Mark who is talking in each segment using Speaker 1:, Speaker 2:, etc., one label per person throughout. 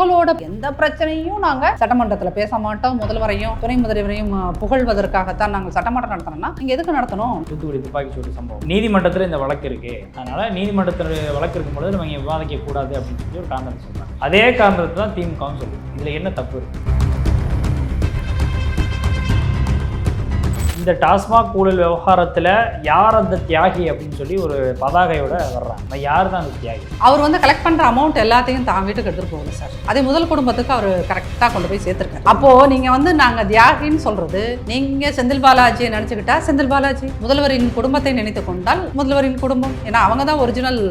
Speaker 1: மக்களோட எந்த பிரச்சனையும் நாங்க சட்டமன்றத்துல பேச மாட்டோம். முதல்வரையும் துணை முதல்வரையும் புகழ்வதற்காகத்தான் நாங்கள் சட்டமன்றம் நடத்தணும்னா நீங்கள் எதுக்கு நடத்தணும்?
Speaker 2: தூத்துக்குடி துப்பாக்கி சூடு சம்பவம். நீதிமன்றத்தில் இந்த வழக்கு இருக்கு. அதனால நீதிமன்றத்தில் வழக்கு இருக்கும்பொழுது நம்ம விவாதிக்க கூடாது அப்படின்னு சொல்லி ஒரு காரணத்தை சொல்றாங்க. அதே காரணத்தை தான் திமுகவும் சொல்லுது. இதுல என்ன தப்பு இருக்கு? இந்த டாஸ்மாக் ஊழல் விவகாரத்துல யார் அந்த தியாகி அப்படின்னு சொல்லி ஒரு பதாகையோட வர்றாங்க. யார் தான் அந்த தியாகி?
Speaker 1: அவர் வந்து கலெக்ட் பண்ற அமௌண்ட் எல்லாத்தையும் தான் வீட்டுக்கு எடுத்துட்டு போகணும் சார் அதே முதல் குடும்பத்துக்கு அவர் கரெக்டாக கொண்டு போய் சேர்த்திருக்காரு. அப்போ நீங்க வந்து நாங்க தியாகின்னு சொல்றது நீங்க செந்தில் பாலாஜியை நினைச்சுக்கிட்டா செந்தில் பாலாஜி முதல்வரின் குடும்பத்தை நினைத்து கொண்டால் முதல்வரின் குடும்பம். ஏன்னா அவங்க தான் ஒரிஜினல்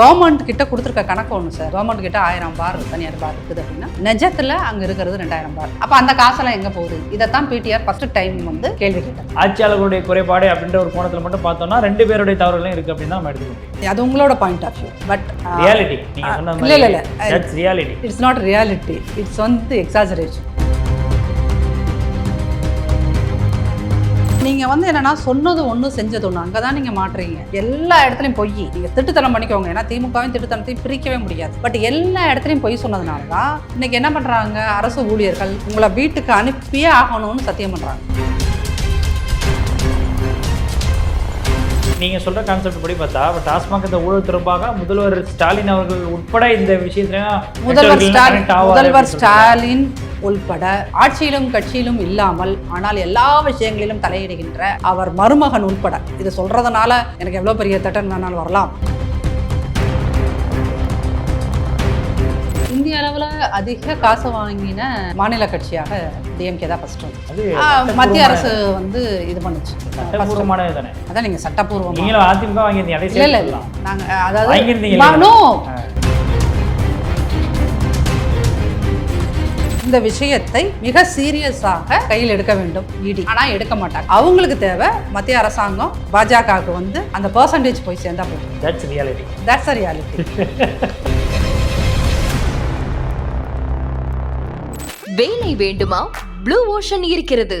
Speaker 1: கவர்மெண்ட் கிட்ட கொடுத்துருக்க கணக்கு ஒன்று சார். கவர்மெண்ட் கிட்ட ஆயிரம் பார் தனியார் பார் இருக்குது அப்படின்னா நிஜத்துல அங்க இருக்கிறது ரெண்டாயிரம் பார். அப்ப அந்த காசெல்லாம் எங்க போகுது? இதைத்தான் பிடிஆர் ஃபர்ஸ்ட் டைம் வந்து கேள்வி கேட்டாங்க
Speaker 2: ஆட்சியாளர்களுடைய குறைபாடு அப்படின்ற ஒரு கோணத்துல மட்டும் பார்த்தோம்னா ரெண்டு பேருடைய தவறுகளும் இருக்கு அப்படின்னு தான் நம்ம எடுத்துக்கணும்.
Speaker 1: அது உங்களோட point of view but
Speaker 2: reality
Speaker 1: இல்ல, இல்ல,
Speaker 2: that's reality
Speaker 1: it's not reality it's வந்து எக்ஸாஜரேஷன் நீங்க வந்து என்னன்னா சொன்னது ஒன்று செஞ்சது ஒன்று அங்கே தான் நீங்கள் மாட்டுறீங்க. எல்லா இடத்துலையும் பொய் நீங்கள் திட்டுத்தனம் பண்ணிக்கோங்க. ஏன்னா திமுகவையும் திட்டுத்தனத்தையும் பிரிக்கவே முடியாது. பட் எல்லா இடத்துலையும் பொய் சொன்னதுனால தான் இன்னைக்கு என்ன பண்ணுறாங்க அரசு ஊழியர்கள் உங்களை வீட்டுக்கு அனுப்பியே ஆகணும்னு சத்தியம் பண்ணுறாங்க
Speaker 2: நீங்க சொல்ற கான்செப்ட் படி பார்த்தா டாஸ்மாக் இந்த ஊழல் தொடர்பாக முதல்வர் ஸ்டாலின் அவர்கள் உட்பட இந்த விஷயத்துல
Speaker 1: முதல்வர்
Speaker 2: நெட்வொர்க்கில்
Speaker 1: ஸ்டாலின் உள்பட ஆட்சியிலும் கட்சியிலும் இல்லாமல் ஆனால் எல்லா விஷயங்களிலும் தலையிடுகின்ற அவர் மருமகன் உள்பட. இது சொல்றதுனால எனக்கு எவ்வளவு பெரிய தட்டன் வேணாலும் வரலாம். இந்திய அளவுல அதிக காசு வாங்கின மாநில கட்சியாக டிஎம்கே தான் ஃபர்ஸ்ட் வந்து. மத்திய அரசு வந்து இது பண்ணுச்சு. அதான் நீங்க சட்டப்பூர்வமா.
Speaker 2: அதிமுக வாங்கியிருந்தீங்க
Speaker 1: இல்ல இல்ல
Speaker 2: சேர்த்து
Speaker 1: இல்ல
Speaker 2: சொல்லலாம்.
Speaker 1: நாங்க அதாவது இந்த விஷயத்தை மிக சீரியஸாக கையில் எடுக்க வேண்டும் இடி ஆனா எடுக்க மாட்டாங்க. அவங்களுக்கு தேவை மத்திய அரசாங்கம் பாஜகவுக்கு வந்து அந்த பர்சன்டேஜ் போய் சேர்ந்தா போதும்.
Speaker 2: That's reality.
Speaker 1: தட்ஸ் ரியாலிட்டி
Speaker 3: வேலை வேண்டுமா? ப்ளூ ஓஷன் இருக்கிறது.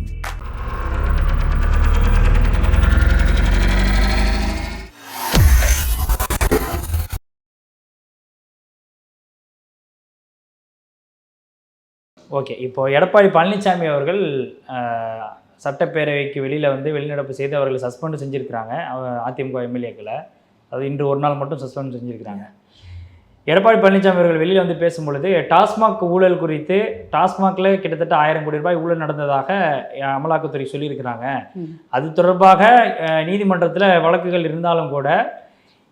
Speaker 2: ஓகே இப்போ எடப்பாடி பழனிசாமி அவர்கள் சட்டப்பேரவைக்கு வெளியில் வந்து வெளிநடப்பு செய்து அவர்களை சஸ்பெண்ட் செஞ்சுருக்கிறாங்க அதிமுக எம்எல்ஏக்களை. அது இன்று ஒரு நாள் மட்டும் சஸ்பெண்ட் செஞ்சுருக்கிறாங்க. எடப்பாடி பழனிசாமி அவர்கள் வெளியில் வந்து பேசும்பொழுது டாஸ்மாக் ஊழல் குறித்து டாஸ்மாக்ல கிட்டத்தட்ட ஆயிரம் கோடி ரூபாய் ஊழல் நடந்ததாக அமலாக்கத்துறை சொல்லியிருக்கிறாங்க. அது தொடர்பாக நீதிமன்றத்தில் வழக்குகள் இருந்தாலும் கூட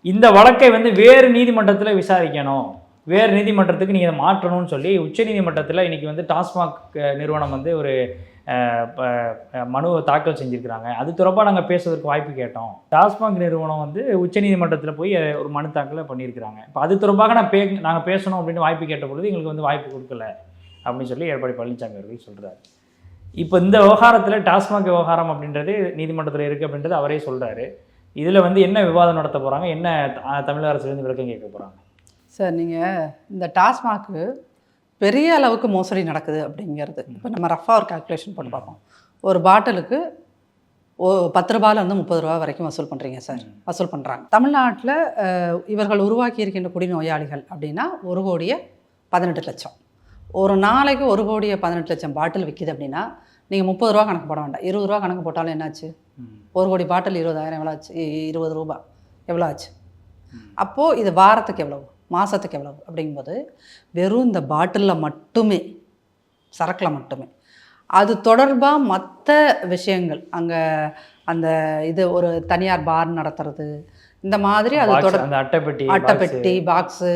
Speaker 2: இந்த வழக்கை வந்து வேறு நீதிமன்றத்தில் விசாரிக்கணும். வேறு நீதிமன்றத்துக்கு நீங்கள் இதை மாற்றணும்னு சொல்லி உச்சநீதிமன்றத்தில் இன்றைக்கி வந்து டாஸ்மாக் நிறுவனம் வந்து ஒரு ப- மனு தாக்கல் செஞ்சுருக்கிறாங்க. அது தொடர்பாக நாங்கள் பேசுவதற்கு வாய்ப்பு கேட்டோம். டாஸ்மாக் நிறுவனம் வந்து உச்சநீதிமன்றத்தில் போய் ஒரு மனு தாக்கலை பண்ணியிருக்கிறாங்க. இப்போ அது தொடர்பாக நான் பே நாங்கள் பேசணும் அப்படின்னு வாய்ப்பு கேட்ட பொழுது எங்களுக்கு வந்து வாய்ப்பு கொடுக்கல அப்படின்னு சொல்லி எடப்பாடி பழனிசாமி அவர்கள் சொல்கிறார் இப்போ இந்த விவகாரத்தில் டாஸ்மாக் விவகாரம் அப்படின்றது நீதிமன்றத்தில் இருக்குது அப்படின்றது அவரே சொல்கிறாரு இதில் வந்து என்ன விவாதம் நடத்த போகிறாங்க என்ன த- தமிழக அரசுலேருந்து விளக்கம் கேட்க போகிறாங்க
Speaker 1: சார் நீங்கள் இந்த டாஸ்மாக்கு பெரிய அளவுக்கு மோசடி நடக்குது அப்படிங்கிறது. இப்போ நம்ம ரஃபாக ஒரு கால்குலேஷன் போட்டு பார்ப்போம். ஒரு பாட்டிலுக்கு ஓ பத்து ரூபாயிலேருந்து முப்பது ரூபா வரைக்கும் வசூல் பண்ணுறீங்க சார். வசூல் பண்ணுறாங்க தமிழ்நாட்டில் இவர்கள் உருவாக்கி இருக்கின்ற குடிநோயாளிகள் அப்படின்னா ஒரு கோடியே பதினெட்டு லட்சம். ஒரு நாளைக்கு ஒரு கோடியே பதினெட்டு லட்சம் பாட்டில் விற்கிது அப்படின்னா நீங்கள் முப்பது ரூபா கணக்கு போட வேண்டாம். இருபது ரூபா கணக்கு போட்டாலும் என்னாச்சு? ஒரு கோடி பாட்டில் இருபதாயிரம் எவ்வளோ ஆச்சு? இருபது ரூபா. எவ்வளோ ஆச்சு? அப்போது இது வாரத்துக்கு எவ்வளவு? மாதத்துக்கு எவ்வளவு அப்படிங்கும்போது வெறும் இந்த பாட்டிலில் மட்டுமே சரக்கில் மட்டுமே. அது தொடர்பாக மற்ற விஷயங்கள் அங்கே அந்த இது ஒரு தனியார் பார் நடத்துறது இந்த மாதிரி அது தொடர்
Speaker 2: அட்டைப்பெட்டி
Speaker 1: அட்டைப்பெட்டி பாக்ஸு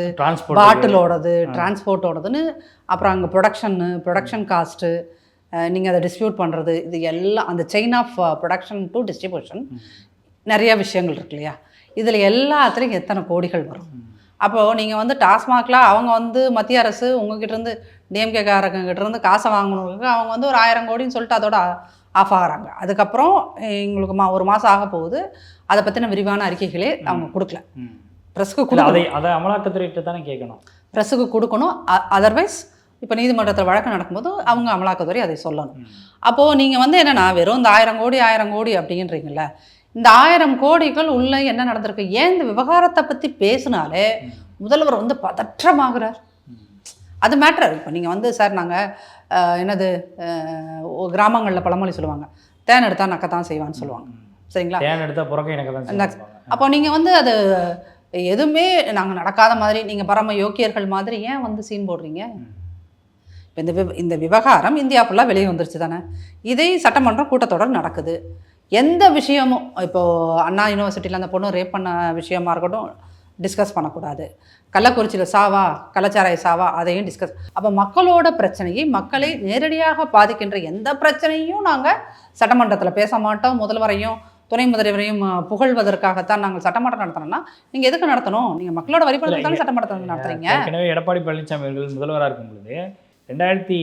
Speaker 1: பாட்டிலோடது டிரான்ஸ்போர்ட்டோடதுன்னு அப்புறம் அங்கே ப்ரொடக்ஷன்னு ப்ரொடக்ஷன் காஸ்ட்டு நீங்கள் அதை டிஸ்ட்ரிபியூட் பண்ணுறது இது எல்லாம் அந்த chain of production to distribution நிறைய விஷயங்கள் இருக்கு இல்லையா? இதில் எல்லாத்துலேயும் எத்தனை கோடிகள் வரும்? அப்போது நீங்கள் வந்து டாஸ்மாகில் அவங்க வந்து மத்திய அரசு உங்ககிட்ட இருந்து டிஎம்கே காரங்கிட்ட இருந்து காசை வாங்கணுங்களுக்கு அவங்க வந்து ஒரு ஆயிரம் கோடின்னு சொல்லிட்டு அதோட ஆஃப் ஆகுறாங்க. அதுக்கப்புறம் எங்களுக்கு மா ஒரு மாதம் ஆக போகுது. அதை பற்றின விரிவான அறிக்கைகளே அவங்க கொடுக்கல. கொடுக்கல
Speaker 2: அதை அதை அமலாக்கத்துறையிட்ட தானே கேட்கணும்.
Speaker 1: ப்ரெஸ்ஸுக்கு கொடுக்கணும். அதர்வைஸ் இப்போ நீதிமன்றத்தில் வழக்கு நடக்கும்போது அவங்க அமலாக்கத்துறை அதை சொல்லணும். அப்போது நீங்கள் வந்து என்னன்னா வெறும் இந்த ஆயிரம் கோடி ஆயிரம் கோடி அப்படின்றீங்கல்ல இந்த ஆயிரம் கோடிகள் உள்ள என்ன நடந்திருக்கு ஏன் இந்த விவகாரத்தை பற்றி பேசினாலே. முதல்வர் வந்து பதற்றமாகிறார். அது மேட்டர் இப்போ நீங்கள் வந்து சார் நாங்கள் என்னது கிராமங்களில் பழமொழி சொல்லுவாங்க தேன் எடுத்தா நக்கத்தான் செய்வான்னு சொல்லுவாங்க. சரிங்களா
Speaker 2: தேன் எடுத்தா புறக்க எனக்கு.
Speaker 1: அப்போ நீங்கள் வந்து அது எதுவுமே நாங்கள் நடக்காத மாதிரி நீங்கள் பரம யோக்கியர்கள் மாதிரி ஏன் வந்து சீன் போடுறீங்க. இப்போ இந்த விவ இந்த விவகாரம் இந்தியா ஃபுல்லாக வெளியே வந்துருச்சு தானே? இதை சட்டமன்றம் கூட்டத்தொடர் நடக்குது. எந்த விஷயமும் இப்போது அண்ணா யூனிவர்சிட்டியில் அந்த பொண்ணு ரேப் பண்ண விஷயமா இருக்கட்டும் டிஸ்கஸ் பண்ணக்கூடாது. கள்ளக்குறிச்சியில் சாவா கள்ளச்சாராய சாவா அதையும் டிஸ்கஸ் அப்போ மக்களோட பிரச்சனையை மக்களை நேரடியாக பாதிக்கின்ற எந்த பிரச்சனையும் நாங்கள் சட்டமன்றத்தில் பேச மாட்டோம். முதல்வரையும் துணை முதல்வரையும் அஹ், புகழ்வதற்காகத்தான் நாங்கள் சட்டமன்றம் நடத்தணும்னா நீங்கள் எதுக்கு நடத்தணும்? நீங்கள் மக்களோட வரி பணத்தில் தானே சட்டமன்றத்தை நடத்துறீங்க?
Speaker 2: ஏற்கனவே எடப்பாடி பழனிசாமி அவர்கள் முதல்வராக இருக்கும் பொழுது ரெண்டாயிரத்தி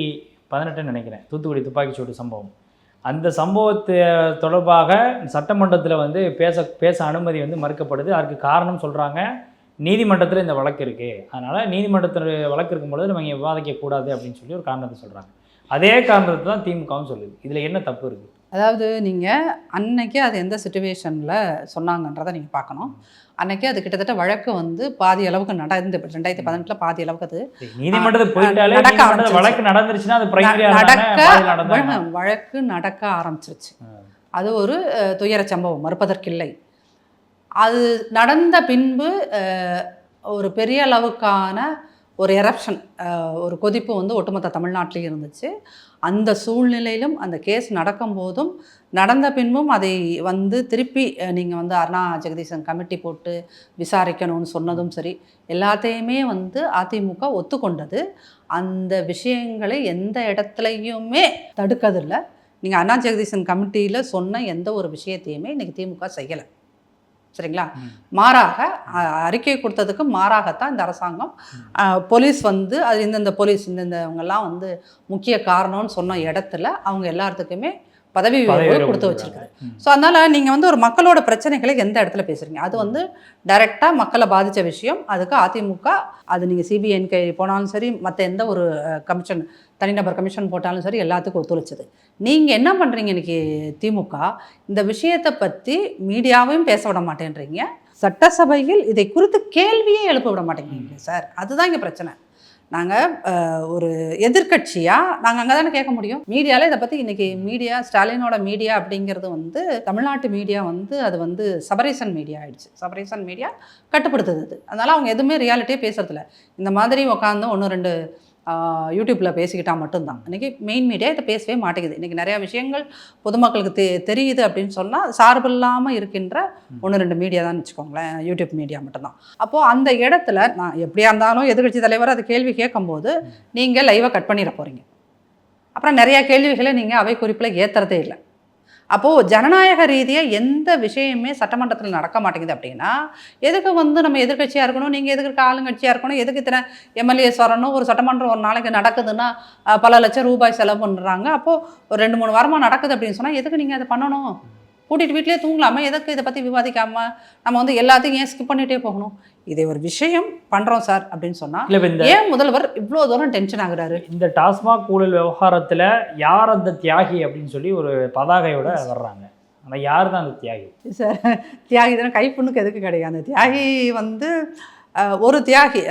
Speaker 2: பதினெட்டுன்னு நினைக்கிறேன். தூத்துக்குடி துப்பாக்கிச்சூடு சம்பவம். அந்த சம்பவத்து தொடர்பாக சட்டமன்றத்தில் வந்து பேச பேச அனுமதி வந்து மறுக்கப்படுது. அதுக்கு காரணம் சொல்கிறாங்க நீதிமன்றத்தில் இந்த வழக்கு இருக்குது அதனால் நீதிமன்றத்தில் வழக்கு இருக்கும்பொழுது நம்ம இங்கே விவாதிக்கக்கூடாது அப்படின்னு சொல்லி ஒரு காரணத்தை சொல்கிறாங்க அதே காரணத்தை தான் திமுகவும் சொல்லுது. இதில் என்ன தப்பு இருக்குது
Speaker 1: அதாவது நீங்கள் அன்னைக்கு அது எந்த சுச்சுவேஷனில் சொன்னாங்கன்றதை நீங்கள் பார்க்கணும். அன்னைக்கு அது கிட்டத்தட்ட வழக்கு வந்து பாதி அளவுக்கு நடந்து ரெண்டாயிரத்தி பதினெட்டில் பாதி அளவுக்கு அது நடக்க.
Speaker 2: வழக்கு நடந்துருச்சுன்னா
Speaker 1: நடக்க வழக்கு நடக்க ஆரம்பிச்சிருச்சு. அது ஒரு துயர சம்பவம் மறுப்பதற்கில்லை. அது நடந்த பின்பு ஒரு பெரிய அளவுக்கான ஒரு எரப்ஷன் ஒரு கொதிப்பு வந்து ஒட்டுமொத்த தமிழ்நாட்டிலையும் இருந்துச்சு. அந்த சூழ்நிலையிலும் அந்த கேஸ் நடக்கும் போதும் நடந்த பின்பும் அதை வந்து திருப்பி நீங்கள் வந்து அருணா ஜெகதீசன் கமிட்டி போட்டு விசாரிக்கணும்னு சொன்னதும் சரி எல்லாத்தையுமே வந்து அதிமுக ஒத்துக்கொண்டது. அந்த விஷயங்களை எந்த இடத்துலையுமே தடுக்கதில்லை. நீங்கள் அண்ணா ஜெகதீசன் கமிட்டியில் சொன்ன எந்த ஒரு விஷயத்தையுமே இன்றைக்கி திமுக செய்யலை. சரிங்களா? மாறாக அறிக்கை கொடுத்ததுக்கு மாறாகத்தான் இந்த அரசாங்கம் போலீஸ் வந்து அது இந்தந்த போலீஸ் இந்தந்த இவங்கெல்லாம் வந்து முக்கிய காரணம்னு சொன்ன இடத்துல அவங்க எல்லாத்துக்குமே பதவி உயர்வு கொடுத்து. வச்சிருக்காரு. ஸோ அதனால் நீங்கள் வந்து ஒரு மக்களோட பிரச்சனைகளை எந்த இடத்துல பேசுகிறீங்க அது வந்து டைரெக்டாக மக்களை பாதித்த விஷயம். அதுக்கு அதிமுக அது நீங்கள் சிபிஐ என்கொயரி போனாலும் சரி மற்ற எந்த ஒரு கமிஷன் தனிநபர் கமிஷன் போட்டாலும் சரி எல்லாத்துக்கும் ஒத்துழைச்சது. நீங்கள் என்ன பண்ணுறீங்க இன்னைக்கு திமுக? இந்த விஷயத்தை பற்றி மீடியாவையும் பேச விட மாட்டேன்றீங்க. சட்டசபையில் இதை குறித்து கேள்வியே எழுப்ப விட மாட்டேங்கிறீங்க சார். அதுதான் இங்கே பிரச்சனை. நாங்கள் ஒரு எதிர்க்கட்சியாக நாங்கள் அங்கே தானே கேட்க முடியும். மீடியாவில் இதை பற்றி இன்றைக்கி மீடியா ஸ்டாலினோட மீடியா அப்படிங்கிறது வந்து தமிழ்நாட்டு மீடியா வந்து அது வந்து சபரேசன் மீடியா ஆயிடுச்சு. சபரேசன் மீடியா கட்டுப்படுத்துது அது. அதனால் அவங்க எதுவுமே ரியாலிட்டியே பேசுறதில்ல. இந்த மாதிரி உட்காந்து ஒன்று ரெண்டு யூடியூப்பில் பேசிக்கிட்டா மட்டும்தான். இன்றைக்கி மெயின் மீடியா இதை பேசவே மாட்டேங்குது. இன்றைக்கி நிறையா விஷயங்கள் பொதுமக்களுக்கு தெ தெரியுது அப்படின்னு சொன்னால் சார்பில்லாமல் இருக்கின்ற ஒன்று ரெண்டு மீடியா தான் வச்சுக்கோங்களேன். யூடியூப் மீடியா மட்டும்தான். அப்போது அந்த இடத்துல நான் எப்படியா இருந்தாலும் எதிர்க்கட்சி தலைவர் அது கேள்வி கேட்கும்போது நீங்கள் லைவை கட் பண்ணிட போகிறீங்க அப்புறம் நிறையா கேள்விகளை நீங்கள் அவை குறிப்பில் ஏற்றுறதே இல்லை. அப்போது ஜனநாயக ரீதியாக எந்த விஷயமே சட்டமன்றத்தில் நடக்க மாட்டேங்குது அப்படின்னா எதுக்கு வந்து நம்ம எதிர்க்கட்சியாக இருக்கணும்? நீங்கள் எதுக்கு இருக்க ஆளுங்கட்சியாக இருக்கணும்? எதுக்கு இத்தனை எம்எல்ஏஸ் வரணும்? ஒரு சட்டமன்றம் ஒரு நாளைக்கு நடக்குதுன்னா பல லட்சம் ரூபாய் செலவு பண்ணுறாங்க அப்போது ஒரு ரெண்டு மூணு வாரமாக நடக்குது அப்படின்னு சொன்னால் எதுக்கு நீங்கள் அதை பண்ணணும்? கூட்டிகிட்டு வீட்டிலே தூங்கலாமா? எதுக்கு இதை பற்றி விவாதிக்காமல் நம்ம வந்து எல்லாத்தையும் ஏன் ஸ்கிப் பண்ணிகிட்டே போகணும்? இதை ஒரு விஷயம் பண்ணுறோம் சார் அப்படின்னு சொன்னால் ஏன் முதல்வர் இவ்வளோ தூரம் டென்ஷன் ஆகுறாரு?
Speaker 2: இந்த டாஸ்மாக் ஊழல் விவகாரத்துல யார் அந்த தியாகி அப்படின்னு சொல்லி ஒரு பதாகையோட வர்றாங்க. ஆனா யார் தான் அந்த தியாகி?
Speaker 1: சார் தியாகி தானே கைப்புண்ணுக்கு எதுக்கு கிடையாது. அந்த தியாகி வந்து ஒரு தியாகி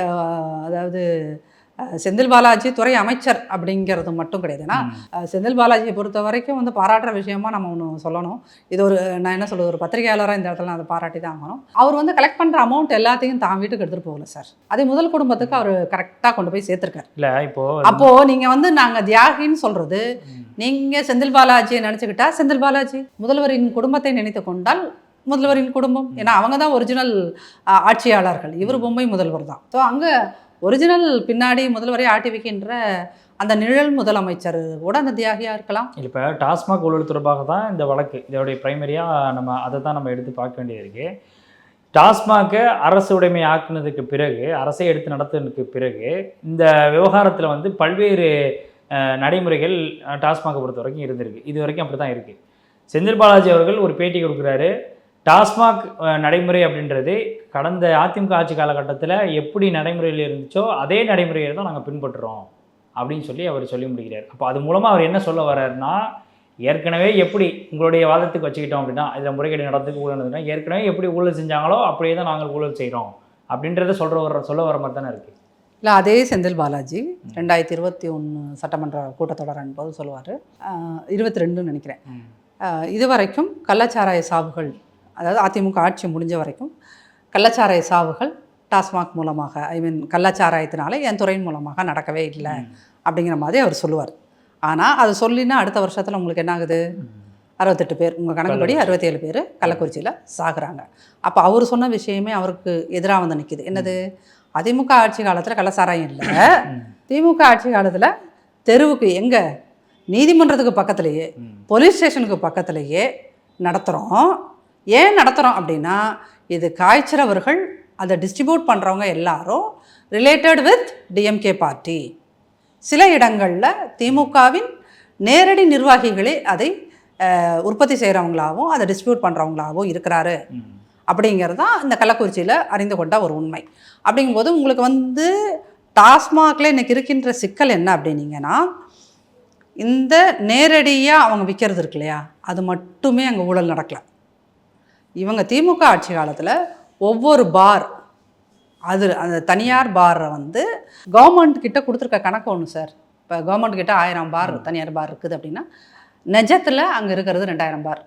Speaker 1: அதாவது செந்தில் பாலாஜி துறை அமைச்சர் அப்படிங்கிறது மட்டும் கிடையாது. ஏன்னா செந்தில் பாலாஜியை பொறுத்த வரைக்கும் வந்து பாராட்டுற விஷயமா நம்ம ஒன்று சொல்லணும். இது ஒரு நான் என்ன சொல்றது ஒரு பத்திரிகையாளராக இந்த இடத்துல நான் அதை பாராட்டி தான் ஆகணும். அவர் வந்து கலெக்ட் பண்ணுற அமௌண்ட் எல்லாத்தையும் தான் வீட்டுக்கு எடுத்துகிட்டு போகல சார் அதே முதல் குடும்பத்துக்கு அவர் கரெக்டாக கொண்டு போய் சேர்த்துருக்காரு.
Speaker 2: இல்ல இப்போ
Speaker 1: அப்போது நீங்கள் வந்து நாங்கள் தியாகின்னு சொல்கிறது. நீங்கள் செந்தில் பாலாஜியை நினச்சிக்கிட்டா செந்தில் பாலாஜி முதல்வரின் குடும்பத்தை நினைத்து கொண்டால் முதல்வரின் குடும்பம். ஏன்னா அவங்க தான் ஒரிஜினல் ஆட்சியாளர்கள். இவர் பொம்மை முதல்வர் தான். ஸோ அங்கே ஒரிஜினல் பின்னாடி முதல்வரை ஆட்டி வைக்கின்ற அந்த நிழல் முதலமைச்சர் கூட அந்த தியாகியாக இருக்கலாம்.
Speaker 2: இப்போ டாஸ்மாக் ஊழல் தொடர்பாக தான் இந்த வழக்கு இதோடைய பிரைமரியாக நம்ம அதை தான் நம்ம எடுத்து பார்க்க வேண்டியது இருக்குது டாஸ்மாகை அரசு உடைமை ஆக்குனதுக்கு பிறகு அரசை எடுத்து நடத்துனதுக்கு பிறகு இந்த விவகாரத்தில் வந்து பல்வேறு நடைமுறைகள் டாஸ்மாகை பொறுத்த வரைக்கும் இருந்திருக்கு. இது வரைக்கும் அப்படி தான் இருக்குது செந்தில் பாலாஜி அவர்கள் ஒரு பேட்டி கொடுக்குறாரு. டாஸ்மாக் நடைமுறை அப்படின்றது கடந்த அதிமுக ஆட்சி காலகட்டத்தில் எப்படி நடைமுறையில் இருந்துச்சோ அதே நடைமுறையை தான் நாங்கள் பின்பற்றுறோம் அப்படின்னு சொல்லி அவர் சொல்லி முடிக்கிறார். அப்போ அது மூலமாக அவர் என்ன சொல்ல வர்றாருன்னா ஏற்கனவே எப்படி உங்களுடைய வாதத்துக்கு வச்சுக்கிட்டோம் அப்படின்னா இதில் முறைகேடு நடந்துக்கு ஊழல் நடந்ததுன்னா ஏற்கனவே எப்படி ஊழல் செஞ்சாங்களோ அப்படியே தான் நாங்கள் ஊழல் செய்கிறோம் அப்படின்றத சொல்கிற வர சொல்ல வர மாதிரி தானே இருக்குது
Speaker 1: இல்லை அதே செந்தில் பாலாஜி ரெண்டாயிரத்தி இருபத்தி ஒன்று சட்டமன்ற கூட்டத்தொடர் என்பது சொல்லுவார். இருபத்தி ரெண்டுன்னு நினைக்கிறேன். இது வரைக்கும் கள்ளச்சாராய சாவுகள் அதாவது அதிமுக ஆட்சி முடிஞ்ச வரைக்கும் கள்ளச்சாராய சாவுகள் டாஸ்மாக் மூலமாக ஐ மீன் கள்ளச்சாராயத்தினால என் துறையின் மூலமாக நடக்கவே இல்லை அப்படிங்கிற மாதிரி அவர் சொல்லுவார். ஆனால் அது சொல்லினா அடுத்த வருஷத்தில் உங்களுக்கு என்ன ஆகுது அறுபத்தெட்டு பேர் உங்கள் கணக்குப்படி அறுபத்தேழு பேர் கள்ளக்குறிச்சியில் சாகுறாங்க. அப்போ அவர் சொன்ன விஷயமே அவருக்கு எதிராக வந்து நிற்கிது என்னது அதிமுக ஆட்சி காலத்தில் கள்ளச்சாராயம் இல்லை. திமுக ஆட்சி காலத்தில் தெருவுக்கு எங்கே? நீதிமன்றத்துக்கு பக்கத்துலேயே போலீஸ் ஸ்டேஷனுக்கு பக்கத்துலேயே நடத்துகிறோம் ஏன் நடத்துகிறோம் அப்படின்னா இது காய்ச்சிறவர்கள் அதை டிஸ்ட்ரிபியூட் பண்ணுறவங்க எல்லாரும் ரிலேட்டட் வித் டிஎம்கே பார்ட்டி சில இடங்களில் திமுகவின் நேரடி நிர்வாகிகளே அதை உற்பத்தி செய்கிறவங்களாகவும் அதை டிஸ்ட்ரிபியூட் பண்ணுறவங்களாகவும் இருக்கிறாரு. அப்படிங்கிறது தான் இந்த கள்ளக்குறிச்சியில் அறிந்து கொண்ட ஒரு உண்மை. அப்படிங்கும்போது உங்களுக்கு வந்து டாஸ்மாகில் இன்னைக்கு இருக்கின்ற சிக்கல் என்ன அப்படின்னீங்கன்னா இந்த நேரடியாக அவங்க விற்கிறது இருக்கு இல்லையா? அது மட்டுமே அங்கே ஊழல் நடக்கல. இவங்க திமுக ஆட்சி காலத்தில் ஒவ்வொரு பார் அது அந்த தனியார் பாரை வந்து கவர்மெண்ட் கிட்ட கொடுத்துருக்க கணக்கு ஒன்று சார். இப்போ கவர்மெண்ட் கிட்ட ஆயிரம் பார் தனியார் பார் இருக்குது அப்படின்னா நிஜத்தில் அங்கே இருக்கிறது ரெண்டாயிரம் பார்.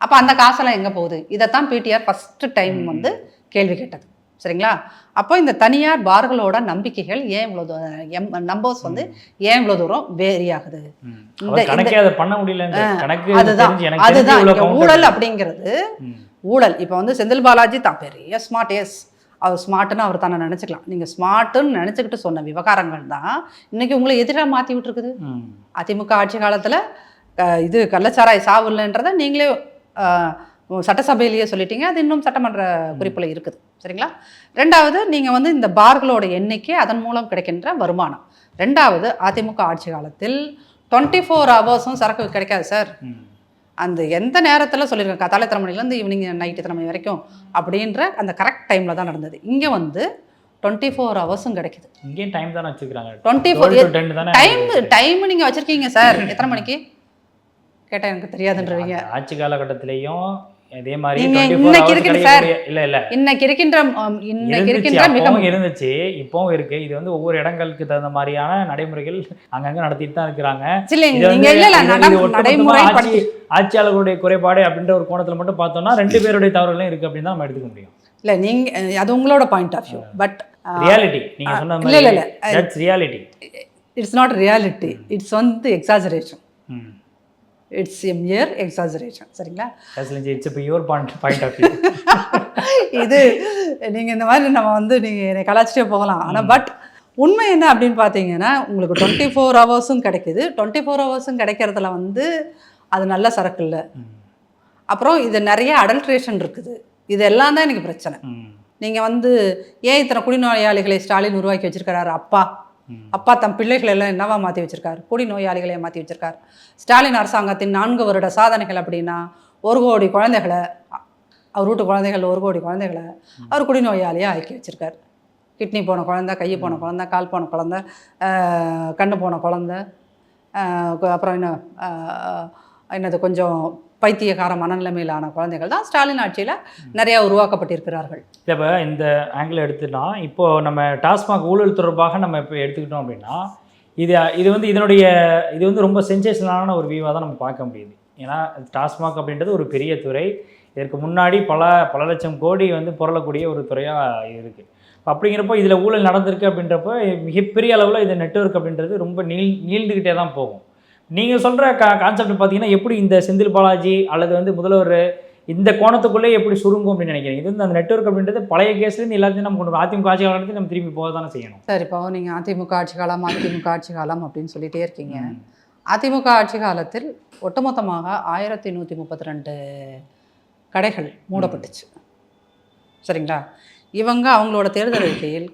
Speaker 1: அப்போ அந்த காசெல்லாம் எங்கே போகுது? இதைத்தான் பிடிஆர் ஃபஸ்ட்டு டைம் வந்து கேள்வி கேட்டது. சரிங்களா? அப்போ இந்த தனியார் பார்களோட நம்பிக்கைகள் ஏன் இவ்வளோ எம் நம்பர்ஸ் வந்து ஏன் இவ்வளோ தூரம் வேரி ஆகுது அதுதான். அதுதான். ஊழல். அப்படிங்கிறது. ஊழல். இப்போ வந்து செந்தில் பாலாஜி தான் பெரிய ஸ்மார்ட் எஸ் அவர் ஸ்மார்ட்டுன்னு அவர் தானே நினச்சிக்கலாம். நீங்கள் ஸ்மார்ட்டுன்னு நினச்சிக்கிட்டு சொன்ன விவகாரங்கள் தான் இன்னைக்கு உங்களை எதிராக மாற்றி விட்டுருக்குது. அதிமுக ஆட்சி காலத்தில் இது கள்ளச்சாராய சாவு இல்லைன்றதை நீங்களே சட்டசபையிலேயே சொல்லிட்டீங்க. அது இன்னும் சட்டமன்ற குறிப்பில் இருக்குது. சரிங்களா? ரெண்டாவது நீங்கள் வந்து இந்த பார்களோட எண்ணிக்கை அதன் மூலம் கிடைக்கின்ற வருமானம். ரெண்டாவது அதிமுக ஆட்சி காலத்தில் டுவெண்ட்டி ஃபோர் ஹவர்ஸும் சரக்கு கிடைக்காது சார். அந்த எந்த நேரத்தில் சொல்லியிருக்கேன் காத்தால இத்தனை மணிலேருந்து ஈவினிங் நைட் இத்தனை மணி வரைக்கும் அப்படின்ற அந்த கரெக்ட் டைமில் தான் நடந்தது. இங்கே வந்து டுவெண்ட்டி ஃபோர் ஹவர்ஸும் கிடைக்குது.
Speaker 2: இங்கேயும் டைம் தானே வச்சுக்கிறாங்க
Speaker 1: டுவெண்ட்டி
Speaker 2: 12
Speaker 1: ஃபோர்
Speaker 2: to 10 தானே
Speaker 1: டைம் டைம் நீங்கள் வச்சுருக்கீங்க சார். எத்தனை மணிக்கு? கேட்டால் எனக்கு தெரியாதுன்றவீங்க
Speaker 2: ஆட்சி காலகட்டத்திலையும் இதே மாதிரி
Speaker 1: நீங்க
Speaker 2: 24
Speaker 1: இன்னைக்கு இருக்குது
Speaker 2: கிடைக்கக்கூடிய- இல்ல இல்ல.
Speaker 1: இன்னைக்கு இருக்கின்ற இன்னைக்கு இருக்கின்ற மிக
Speaker 2: அப்பவும் இருந்துச்சு இப்பவும் இருக்கு. இது வந்து ஒவ்வொரு இடங்களுக்கு தகுந்த மாதிரியான நடைமுறைகள் அங்கங்க நடத்திட்டு தான் இருக்கிறாங்க.
Speaker 1: நீங்கள் இல்லை இல்லை நடைமுறை
Speaker 2: ஆட்சி ஆட்சியாளர்களுடைய குறைபாடு அப்படின்ற ஒரு கோணத்துல மட்டும் பார்த்தோம்னா ரெண்டு பேருடைய தவறுகளும் இருக்கு அப்படின்னு தான் நம்ம எடுத்துக்க முடியும்.
Speaker 1: இல்லை நீங்கள் அது உங்களோட point of view but
Speaker 2: reality நீங்க சொன்ன மாதிரி
Speaker 1: இல்ல, இல்ல.
Speaker 2: Reality
Speaker 1: it's not reality it's வந்து exaggeration it's a mere exaggeration சரிங்களா?
Speaker 2: இட்ஸ் இப்போ யுவர் பாயிண்ட் பாயிண்ட் ஆஃப்
Speaker 1: இது நீங்கள் இந்த மாதிரி நம்ம வந்து நீங்கள் என்னை கலாச்சிட்டே போகலாம். ஆனால் பட் உண்மை என்ன அப்படின்னு பார்த்தீங்கன்னா உங்களுக்கு டுவெண்ட்டி ஃபோர் ஹவர்ஸும் கிடைக்குது. டுவெண்ட்டி ஃபோர் ஹவர்ஸும் கிடைக்கிறதுல வந்து அது நல்ல சரக்கு இல்லை. அப்புறம் இது நிறைய அடல்ட்ரேஷன் இருக்குது. இது எல்லாம் தான் எனக்கு பிரச்சனை. நீங்கள் வந்து ஏன் இத்தனை குடிநோயாளிகளை ஸ்டாலின் உருவாக்கி வச்சிருக்கிறாரு அப்பா? அப்பா தம் பிள்ளைகளை எல்லாம் என்னவா மாற்றி வச்சிருக்காரு? குடிநோயாளிகளை மாற்றி வச்சிருக்காரு. ஸ்டாலின் அரசாங்கத்தின் நான்கு வருட சாதனைகள் அப்படின்னா ஒரு கோடி குழந்தைகளை அவர் வீட்டு குழந்தைகள் ஒரு கோடி குழந்தைகளை அவர் குடிநோயாளியாக ஆக்கி வச்சிருக்காரு. கிட்னி போன குழந்த கை போன குழந்த கால் போன குழந்த கண்ணு போன குழந்த அப்புறம் என்ன என்னது கொஞ்சம் பைத்தியகார மனநிலைமையிலான குழந்தைகள் தான் ஸ்டாலின் ஆட்சியில் நிறையா உருவாக்கப்பட்டிருக்கிறார்கள்.
Speaker 2: இப்போ இந்த ஆங்கிள் எடுத்துட்டா இப்போ நம்ம டாஸ்மாக் ஊழல் தொடர்பாக நம்ம இப்போ எடுத்துக்கிட்டோம் அப்படின்னா இது இது வந்து இதனுடைய இது வந்து ரொம்ப சென்சேஷனலான ஒரு வியூவாக தான் நம்ம பார்க்க முடியுது. ஏன்னா டாஸ்மாக் அப்படின்றது ஒரு பெரிய துறை. இதற்கு முன்னாடி பல பல லட்சம் கோடி வந்து புரளக்கூடிய ஒரு துறையாக இருக்குது அப்படிங்கிறப்போ இதில் ஊழல் நடந்திருக்கு அப்படின்றப்போ மிகப்பெரிய அளவில் இது நெட்வொர்க் அப்படின்றது ரொம்ப நீள் நீள்ந்துக்கிட்டே தான் போகும். நீங்கள் சொல்கிற கா கான்செப்ட் பார்த்தீங்கன்னா எப்படி இந்த செந்தில் பாலாஜி அல்லது வந்து முதல்வர் இந்த கோணத்துக்குள்ளே எப்படி சுருங்கும் அப்படின்னு நினைக்கிறீங்க? இது வந்து அந்த நெட்வொர்க் அப்படின்றது பழைய கேஸ்லேருந்து எல்லாத்தையும் நம்ம கொண்டு. அதிமுக ஆட்சி காலத்துக்கு நம்ம திரும்பி போக தானே செய்யணும்.
Speaker 1: சரி இப்போ நீங்கள் அதிமுக ஆட்சி காலம் அதிமுக ஆட்சி காலம் அப்படின்னு சொல்லிட்டே இருக்கீங்க. அதிமுக ஆட்சி காலத்தில் ஒட்டுமொத்தமாக ஆயிரத்தி நூற்றி முப்பத்தி ரெண்டு கடைகள் மூடப்பட்டுச்சு. சரிங்களா? இவங்க அவங்களோட தேர்தல் அறிக்கையில்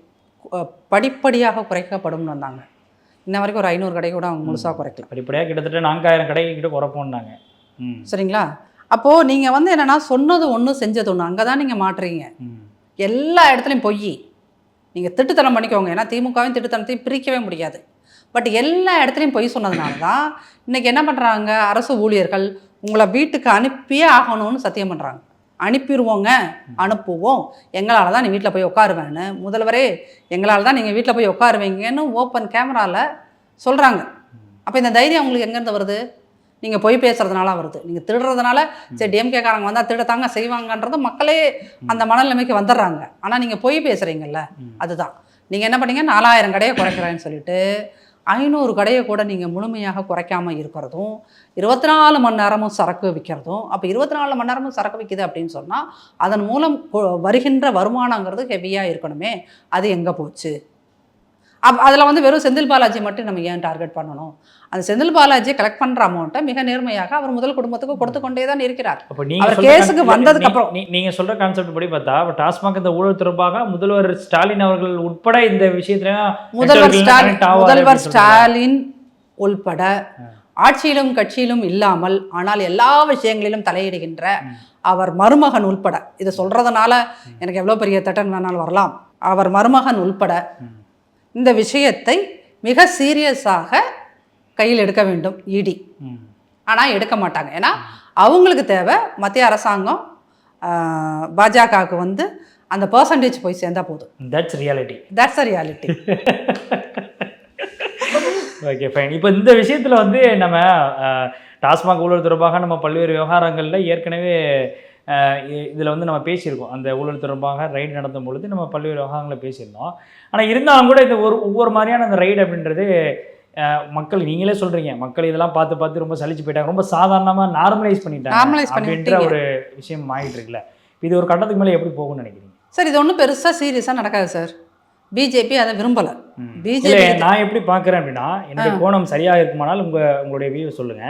Speaker 1: படிப்படியாக குறைக்கப்படும்னு வந்தாங்க. இன்ன வரைக்கும் ஒரு ஐநூறு கடை கூட அவங்க முழுசாக குறைக்கல.
Speaker 2: படிப்படியாக கிட்டத்தட்ட நான்காயிரம் கடை கிட்ட குறைப்போம்னாங்க ம்.
Speaker 1: சரிங்களா? அப்போது நீங்கள் வந்து என்னென்னா சொன்னது ஒன்று செஞ்சது ஒன்று அங்கே தான் நீங்கள் மாட்டுறீங்க எல்லா இடத்துலையும் பொய். நீங்கள் திட்டுத்தனம் பண்ணிக்கோங்க. ஏன்னா திமுகவையும் திட்டுத்தனத்தையும் பிரிக்கவே முடியாது. பட் எல்லா இடத்துலையும் பொய் சொன்னதுனால தான் இன்றைக்கி என்ன பண்ணுறாங்க அரசு ஊழியர்கள் உங்களை வீட்டுக்கு அனுப்பியே ஆகணும்னு சத்தியம் பண்ணுறாங்க அனுப்பிடுவோங்க அனுப்புவோம். எங்களால் தான் நீ வீட்டில் போய் உட்காருவேன்னு முதல்வரே எங்களால் தான் நீங்கள் வீட்டில் போய் உட்காருவீங்கன்னு ஓப்பன் கேமராவில் சொல்கிறாங்க அப்போ இந்த தைரியம் உங்களுக்கு எங்கேருந்து வருது? நீங்கள் பொய் பேசுறதுனால வருது. நீங்கள் திருடுறதுனால சரி டிஎம்கேக்காரங்க வந்தால் திருடத்தாங்க செய்வாங்கன்றது மக்களே அந்த மனநிலைமைக்கு வந்துடுறாங்க. ஆனால் நீங்கள் பொய் பேசுகிறீங்கல்ல. அதுதான். நீங்கள் என்ன பண்ணீங்க? நாலாயிரம் கடையை குறைக்கிறேன்னு சொல்லிட்டு ஐநூறு கடையை கூட நீங்கள் முழுமையாக குறைக்காமல் இருக்கிறதும் இருபத்தி நாலு மணி நேரமும் சரக்கு விற்கிறதும் அப்போ இருபத்தி நாலு மணி நேரமும் சரக்கு விற்கிது அப்படின்னு சொன்னால் அதன் மூலம் கொ- வருகின்ற வருமானங்கிறது ஹெவியாக இருக்கணுமே. அது எங்கே போச்சு? அப் அதில் வந்து வெறும் செந்தில் பாலாஜி மட்டும் நம்ம ஏன் டார்கெட் பண்ணணும் அந்த செந்தில் பாலாஜியை கலெக்ட் பண்ணுற அமௌண்ட்டை மிக நேர்மையாக அவர் முதல் குடும்பத்துக்கு கொடுத்து கொண்டே தான் இருக்கிறார்
Speaker 2: அப்போ நீங்க
Speaker 1: அவர் கேஸுக்கு வந்ததுக்கு அப்புறம்.
Speaker 2: நீ- நீங்க சொல்ற கான்செப்ட் படி பார்த்தா டாஸ்மாக் இந்த ஊழல் தொடர்பாக முதல்வர் ஸ்டாலின் அவர்கள் உட்பட இந்த விஷயத்துல
Speaker 1: முதல்வர் ஸ்டாலின் முதல்வர். ஸ்டாலின் உள்பட ஆட்சியிலும் கட்சியிலும் இல்லாமல் ஆனால் எல்லா விஷயங்களிலும் தலையிடுகின்ற அவர் மருமகன் உள்பட இதை சொல்றதுனால எனக்கு எவ்வளோ பெரிய தட்டன் வேணாலும் வரலாம் அவர் மருமகன் உள்பட. இந்த விஷயத்தை மிக சீரியஸாக கையில் எடுக்க வேண்டும் இடி. ஆனால் எடுக்க மாட்டாங்க. ஏன்னா அவங்களுக்கு தேவை மத்திய அரசாங்கம் பாஜகவுக்கு வந்து அந்த பர்சன்டேஜ் போய் சேர்ந்தா போதும்.
Speaker 2: That's reality
Speaker 1: that's reality
Speaker 2: okay fine இப்போ இந்த விஷயத்தில் வந்து நம்ம டாஸ்மாக் ஊழல் தொடர்பாக நம்ம பல்வேறு விவகாரங்களில் ஏற்கனவே இதில் வந்து நம்ம பேசியிருக்கோம். அந்த ஊழல் தொடர்பாக ரைடு நடத்தும் பொழுது நம்ம பல்வேறு விவகாரங்களை பேசியிருந்தோம். ஆனால் இருந்தாலும் கூட இந்த ஒரு ஒவ்வொரு மாதிரியான அந்த ரைடு அப்படின்றது மக்கள் நீங்களே சொல்கிறீங்க மக்கள் இதெல்லாம் பார்த்து பார்த்து ரொம்ப சலிச்சு போயிட்டாங்க. ரொம்ப சாதாரணமாக நார்மலைஸ் பண்ணிட்டாங்க அப்படின்ற. ஒரு விஷயம் ஆகிட்டு இருக்குல்ல. இது ஒரு கட்டத்துக்கு மேலே எப்படி போகும்னு நினைக்கிறீங்க?
Speaker 1: சார் இது ஒன்றும் பெருசாக சீரியஸாக நடக்காது சார். பிஜேபி அதை விரும்பலை. பிஜேபி
Speaker 2: நான் எப்படி பார்க்குறேன் அப்படின்னா என்னுடைய கோணம் சரியாக இருக்குமானால் உங்க உங்களுடைய வியூ சொல்லுங்க.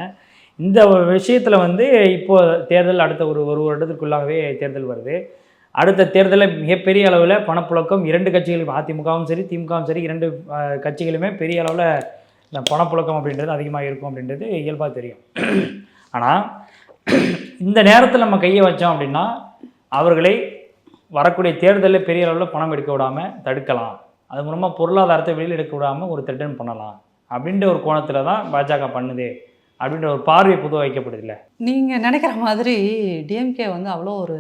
Speaker 2: இந்த விஷயத்தில் வந்து இப்போது தேர்தல் அடுத்த ஒரு ஒரு வருடத்துக்குள்ளாகவே தேர்தல் வருது. அடுத்த தேர்தலில் மிகப்பெரிய அளவில் பணப்புழக்கம் இரண்டு கட்சிகளும் அதிமுகவும் சரி திமுகவும் சரி இரண்டு கட்சிகளுமே பெரிய அளவில் இந்த பணப்புழக்கம் அப்படின்றது அதிகமாக இருக்கும் அப்படின்றது இயல்பாக தெரியும். ஆனால் இந்த நேரத்தில் நம்ம கையை வச்சோம் அப்படின்னா அவர்களை வரக்கூடிய தேர்தலில் பெரிய அளவில் பணம் எடுக்க விடாமல் தடுக்கலாம். அது மூலமாக பொருளாதாரத்தை வெளியில் எடுக்க விடாமல் ஒரு த்ரெட்டன் பண்ணலாம். அப்படின்ற ஒரு கோணத்தில் தான் பாஜக பண்ணுது. அப்படின்ற ஒரு பார்வை பொதுவாக வைக்கப்படுது இல்லை
Speaker 1: நீங்கள் நினைக்கிற மாதிரி டிஎம்கே வந்து அவ்வளோ ஒரு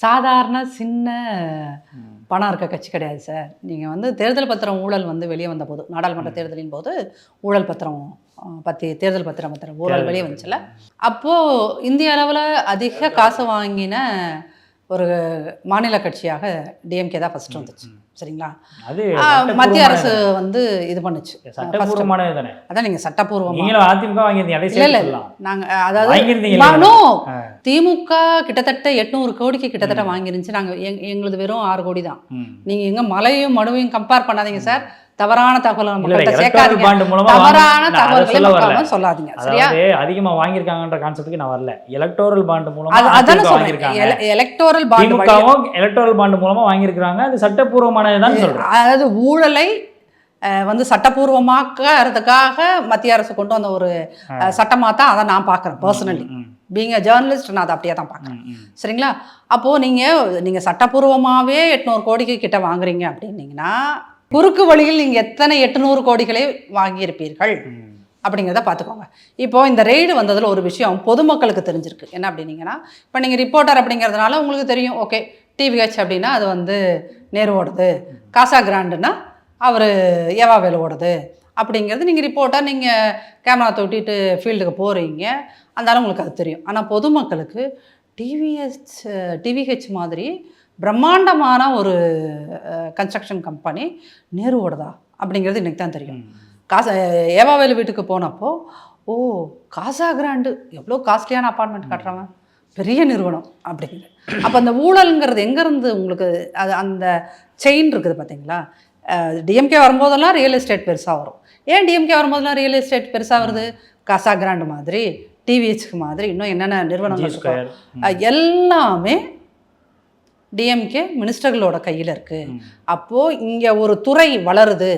Speaker 1: சாதாரண சின்ன பணம் இருக்க கட்சி கிடையாது சார். நீங்கள் வந்து தேர்தல் பத்திரம் ஊழல் வந்து வெளியே வந்த போது நாடாளுமன்ற தேர்தலின் போது ஊழல் பத்திரம் பத்தி தேர்தல் பத்திரம் பத்திரம் ஊழல் வெளியே வந்துச்சுல அப்போது இந்திய அளவில் அதிக காசு வாங்கின ஒரு மாநில கட்சியாக டிஎம்கே தான் ஃபஸ்ட் வந்துச்சு. சரிங்களா? மத்திய அரசு வந்து இது பண்ணுச்சு. அதான் சட்டப்பூர்வமாக
Speaker 2: வாங்கியிருந்தீங்க அதை
Speaker 1: இல்ல நாங்க அதாவது. திமுக கிட்டத்தட்ட எட்நூறு கோடிக்கு கிட்டத்தட்ட வாங்கிருந்துச்சு நாங்க எங் எங்களுது வெறும் ஆறு கோடி தான். நீங்க எங்க மலையும் மடுவையும் கம்பேர் பண்ணாதீங்க சார் தவறான தகவலை
Speaker 2: electoral
Speaker 1: சேர்க்காதீங்க. தவறான தகவல்களை சொல்லாதீங்க. சரியா?
Speaker 2: அதிகமா வாங்கியிருக்காங்கன்ற கான்செப்ட்டுக்கு நான் வரல. எலக்டோரல் பாண்ட் மூலமா
Speaker 1: அது அதானே சொல்றேன். எலக்டோரல் பாண்ட்
Speaker 2: திமுகவும் எலக்டோரல் பாண்ட் மூலமா வாங்கியிருக்காங்க. அது சட்டப்பூர்வமானதுதான் சொல்றேன்.
Speaker 1: அதாவது ஊழலை வந்து சட்டப்பூர்வமாக்கிறதுக்காக மத்திய அரசு கொண்டு வந்த ஒரு சட்டமாக தான் அதை நான் பார்க்குறேன் பர்சனலி பீங் ஜேர்னலிஸ்ட் நான் அதை அப்படியே தான் பார்க்குறேன். சரிங்களா? அப்போது நீங்கள் நீங்கள் சட்டப்பூர்வமாகவே எட்நூறு கோடிக்கு கிட்ட வாங்குறீங்க அப்படின்னீங்கன்னா குறுக்கு வழியில் நீங்கள் எத்தனை எட்டுநூறு கோடிகளை வாங்கியிருப்பீர்கள்? அப்படிங்கிறத பார்த்துக்கோங்க. இப்போ இந்த ரெய்டு வந்ததில் ஒரு விஷயம் பொதுமக்களுக்கு தெரிஞ்சிருக்கு. என்ன அப்படின்னீங்கன்னா இப்போ நீங்கள் ரிப்போர்ட்டர் அப்படிங்கிறதுனால உங்களுக்கு தெரியும். ஓகே டிவிஹெச் அப்படின்னா அது வந்து நேருவோடது ஓடுது. காசா கிராண்டுன்னா அவர் ஏவாவேல் ஓடுது. அப்படிங்கிறது நீங்கள் ரிப்போர்ட்டாக நீங்கள் கேமரா தொட்டிட்டு ஃபீல்டுக்கு போகிறீங்க அதனால உங்களுக்கு அது தெரியும். ஆனால் பொதுமக்களுக்கு டிவிஹெச் டிவிஹெச் மாதிரி பிரம்மாண்டமான ஒரு கன்ஸ்ட்ரக்ஷன் கம்பெனி நேரு ஓடுதா அப்படிங்கிறது எனக்கு தான் தெரியும். காசா ஏவாவேலு வீட்டுக்கு போனப்போ ஓ காசா கிராண்டு எவ்வளோ காஸ்ட்லியான அப்பார்ட்மெண்ட் கட்டுறவன்? பெரிய நிறுவனம். அப்படிங்குது அப்போ அந்த ஊழல்ங்கிறது எங்கேருந்து உங்களுக்கு அது அந்த செயின் இருக்குது பார்த்தீங்களா டிஎம்கே வரும்போதெல்லாம் ரியல் எஸ்டேட் பெருசாக வரும். ஏன் டிஎம்கே வரும்போதெல்லாம் ரியல் எஸ்டேட் பெருசாக வருது? காசா கிராண்டு மாதிரி டிவிஹெச்க்கு மாதிரி இன்னும் என்னென்ன நிறுவனங்கள் எல்லாமே டிஎம்கே மினிஸ்டர்களோட கையில் இருக்குது. அப்போது இங்கே ஒரு துறை வளருது.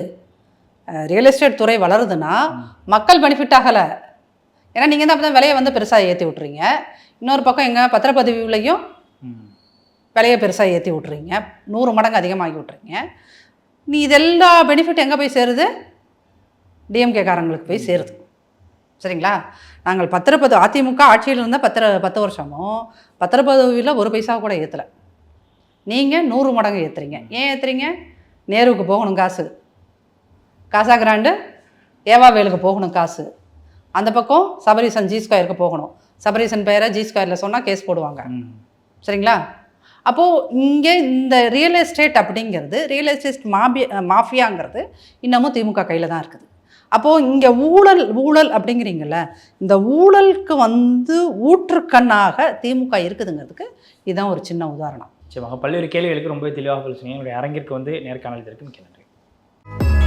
Speaker 1: ரியல் எஸ்டேட் துறை வளருதுன்னா மக்கள் பெனிஃபிட் ஆகலை. ஏன்னா நீங்கள் தான் அப்போ தான் விலையை வந்து பெருசாக ஏற்றி விட்றீங்க இன்னொரு பக்கம் எங்கள் பத்திரப்பதிவுலையும். விலையை பெருசாக ஏற்றி விட்றீங்க நூறு மடங்கு அதிகமாகி விட்றீங்க நீ இதெல்லா பெனிஃபிட் எங்கே போய் சேருது? டிஎம்கே காரங்களுக்கு போய் சேருது. சரிங்களா? நாங்கள் பத்திரப்பதிவு அதிமுக ஆட்சியில் இருந்தால் பத்திர பத்து வருஷமும் பத்திரப்பதிவில் ஒரு பைசா கூட ஏற்றலை நீங்கள் நூறு மடங்கு ஏற்றுறீங்க ஏன் ஏற்றுறீங்க நேருவுக்கு போகணும் காசு. காசா கிராண்டு? ஏவாவேலுக்கு போகணும் காசு. அந்த பக்கம் சபரிசன் ஜி ஸ்கொயருக்கு போகணும். சபரிசன் பேரை ஜி ஸ்கொயரில் சொன்னால் கேஸ் போடுவாங்க. சரிங்களா? அப்போது இங்கே இந்த ரியல் எஸ்டேட் அப்படிங்கிறது ரியல் எஸ்டேட் மாபி மாஃபியாங்கிறது இன்னமும் திமுக கையில் தான் இருக்குது. அப்போது இங்கே ஊழல் ஊழல் அப்படிங்கிறீங்கல்ல இந்த ஊழலுக்கு வந்து ஊற்றுக்கண்ணாக திமுக இருக்குதுங்கிறதுக்கு இதுதான் ஒரு சின்ன உதாரணம்.
Speaker 2: நிச்சயமாக. பல்வேறு கேள்விகளுக்கு ரொம்ப தெளிவாக சொன்னீங்க. என்னுடைய அரங்கிற்கு வந்து நேர்காணல் இருக்கு மிக்க நன்றி.